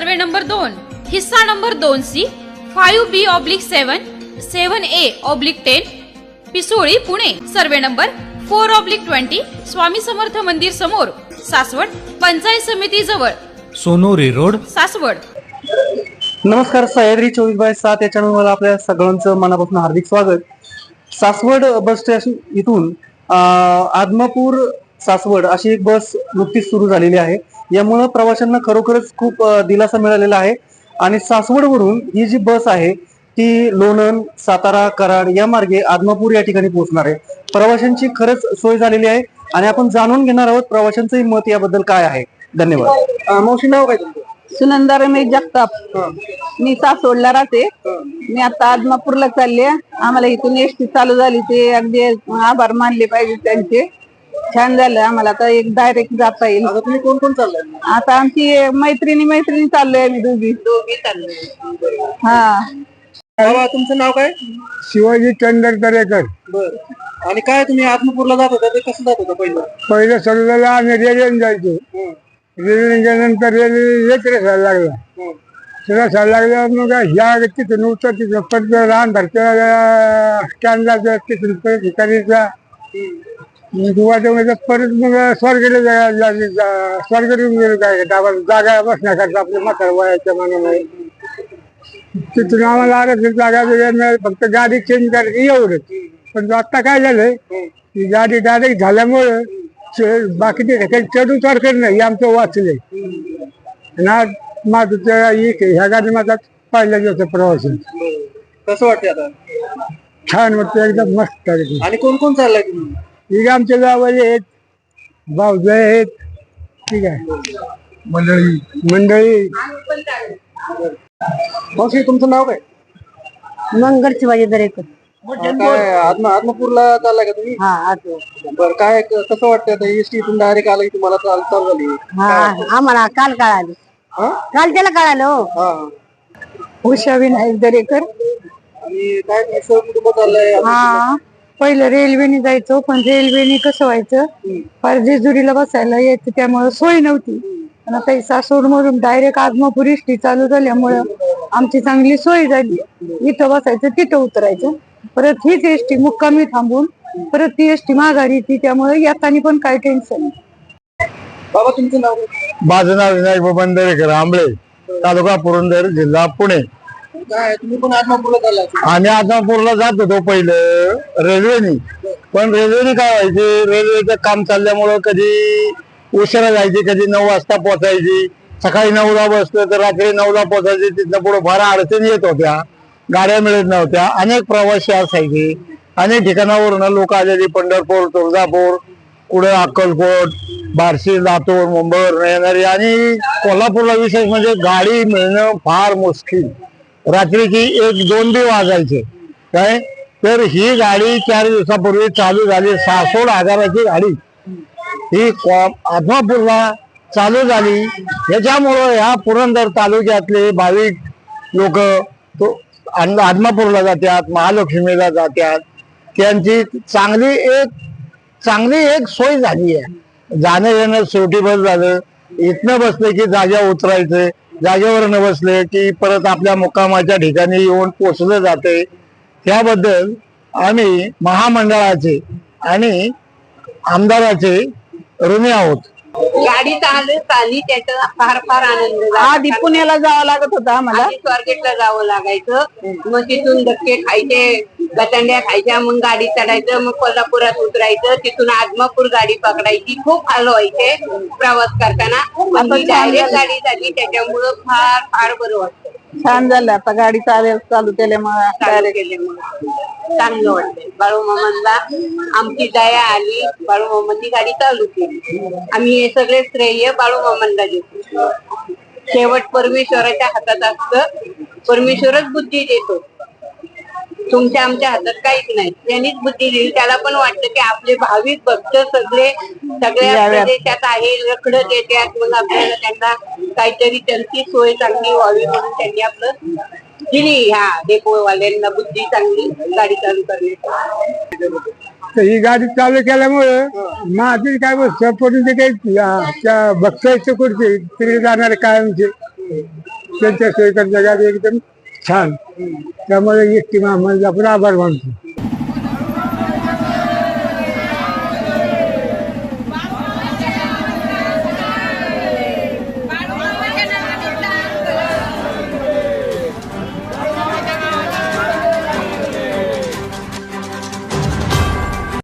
Survey number दोन हिस्सा number दोन C five B oblique seven seven A oblique ten Pisoli Pune. Survey number four oblique twenty Swami Samarth मंदिर समोर सासवड पंचायत समिती जवळ. सोनोरी रोड. सासवड. नमस्कार सह्याद्री चोवीस बाय सात या चॅनलवर आपल्या सगळ्यांचं मनापासून हार्दिक स्वागत. सासवड बस स्टेशन इथून आदमापूर सासवड अशी एक बस नुकतीच सुरू झालेली आहे. यामुळं प्रवाशांना खरोखरच खूप दिलासा मिळालेला आहे. आणि सासवडवरून ही जी बस आहे ती लोणंद सातारा कराड या मार्गे आदमापूर या ठिकाणी पोहोचणार आहे. प्रवाशांची खरंच सोय झालेली आहे आणि आपण जाणून घेणार आहोत प्रवाशांचंही मत याबद्दल काय आहे. धन्यवाद. मावशी नाव काय तुमचं? सुनंदा रमेश जगताप. मी सासवडला राहते. मी आता आदमापूरला चालले आम्हाला इथून एसटी चालू झाली ते अगदी आभार मानले पाहिजे त्यांचे. छान झालं. आम्हाला आता एक डायरेक्ट जाता येईल. आता तुम्ही कोण कोण चाललाय? आता आमची मैत्रिणी मैत्रिणी चाललोय आम्ही दोघी. दोघी चाललोय. हा. बाबा तुमचं नाव काय? शिवाजी टंडर दरेकर. बर. आणि काय तुम्ही आत्मपूरला जात होता? ते कसं जात होता पहिलं? पहिलं सगळ्याला आम्ही रेल्वेने जायचो. रेल्वेने गेल्यानंतर रेल्वे एक रसायला लागला. रसायला लागल्यावर मग ह्या तिथून उतर तिथून परत लहान भरच्या स्टँडला तिथून परत मग वाटेमध्ये परत मग स्वर्गेला स्वर्गेला गेलो काय? जागा बसण्याकरता आपल्या म्हातार वयाच्या मनामध्ये. तिथून आम्हाला आरक्षण जागा वगैरे मिळाली. फक्त गाडी चेंज करायची एवढंच. पण आता काय झालंय गाडी डायरेक्ट झाल्यामुळं बाकीचे ठिकाणी चढू सारखं नाही हे आमचं वाचलंय. आणि आज माझं ह्या गाडी माझा पहिल्या दिवसा प्रवास. कसं वाटतं आता? छान वाटतं एकदम मस्त. आणि कोण कोण चाललाय? ठीक आहे आमच्या गावाले आहेत. भाऊजाई आहेत. ठीक आहे. मंडळी. मंडळी. मावशी तुमचं नाव काय? मंगल शिवाजी दरेकर. काय आत्म आत्मपूरला चाललाय का तुम्ही? हा आतो बर काय क- कसं वाटतं आता? एसटी इथून डायरेक्ट आलं की तुम्हाला चाल चालू झाली. हा आम्हाला काल कळाली. हा? काल त्याला कळालं हो. हा. उषा विनायक दरेकर. आणि काय तुम्ही सहकुटुंब चाललंय? हा. पहिलं रेल्वेने जायचो पण रेल्वेने कसं व्हायचं फार जेजुरीला बसायला यायचं त्यामुळे सोय नव्हती. पण आता ही सासवडमधून डायरेक्ट आदमापूर एसटी चालू झाल्यामुळं आमची चांगली सोय झाली. इथं बसायचं तिथं उतरायचं. परत हीच एसटी मुक्कामी थांबून परत ती एसटी माघारी येते त्यामुळे येताना पण काही टेन्शन नाही. बाबा तुमचं नाव काय? माझं नाव विनायक बबन दरेकर आंबळे तालुका पुरंदर जिल्हा पुणे. काय? तुम्ही पण आत्मापूरला आम्ही आदमापूरला जात होतो पहिलं रेल्वेनी. पण रेल्वेने काय व्हायचे? रेल्वेचं काम चालल्यामुळं कधी उशिरा जायची कधी नऊ वाजता पोहोचायची. सकाळी नऊला बसलं तर रात्री नऊला पोहोचायची. तिथनं पुढे फार अडचणी येत होत्या. गाड्या मिळत नव्हत्या. अनेक प्रवासी असायचे. अनेक ठिकाणावरून लोक आलेली. पंढरपूर तुळजापूर कुठे अक्कलकोट बार्शी लातूर मुंबईवर येणारी आणि कोल्हापूरला विशेष म्हणजे गाडी मिळणं फार मुश्किल. रात्रीची एक दोन बी वाजायचे. काय? तर ही गाडी चार दिवसापूर्वी चालू झाली. सासोड आगाराची गाडी. ही आत्मापूरला आदमापूरला चालू झाली. याच्यामुळं ह्या पुरंदर तालुक्यातले भाविक लोक तो आदमापूरला जातात महालक्ष्मीला जातात त्यांची चांगली एक चांगली एक सोय झाली आहे. जाणं येणं सुटीबस झालं. इथनं बसले की जाग्या उतरायचं. जागेवर न बसले की परत आपल्या मुक्कामाच्या ठिकाणी येऊन पोचलं जाते. त्याबद्दल आम्ही महामंडळाचे आणि आमदाराचे ऋणी आहोत. गाडी चालू चालली त्याचा फार फार आनंद झाला. आधी पुण्याला जावं लागत होतं आम्हाला. आधी स्वारगेटला जावं लागायचं. मग तिथून धक्के खायचे गटांड्या खायच्या मग गाडी चढायचं मग कोल्हापुरात उतरायचं. तिथून आदमापूर गाडी पकडायची. खूप हाल व्हायचे प्रवास करताना. डायरेक्ट गाडी झाली. त्याच्यामुळं फार फार बरं वाटतं छान झालं. आता गाडी चालेल चालू केल्यामुळे चालू केल्यामुळं. चांगलं वाटतंय. बाळू मामांना आमची दया आली बाळू मामांनी गाडी चालू केली. आम्ही हे सगळे श्रेय बाळू मामांना देतो. शेवट परमेश्वराच्या हातात असतं. परमेश्वरच बुद्धी देतो. तुमच्या आमच्या हातात काहीच नाही. त्यांनीच बुद्धी दिली त्याला पण वाटतं की आपले भाविक भक्त सगळे सगळ्या. प्रदेशात आहे रखडत येतात मग आपल्याला त्यांना काहीतरी त्यांची सोय चांगली व्हावी म्हणून त्यांनी आपलं दिली. ह्या डेपोवाल्यांना बुद्धी चांगली गाडी चालू करण्याची. तर ही गाडी चालू केल्यामुळं माझी काय सपोर्टिंग काही त्या कुठचे तिकडे जाणारे कायमचे. त्यांच्या सोयीकर जगात एकदम छान. त्यामुळे एक टी महामंडळ आपण आभार मानतो.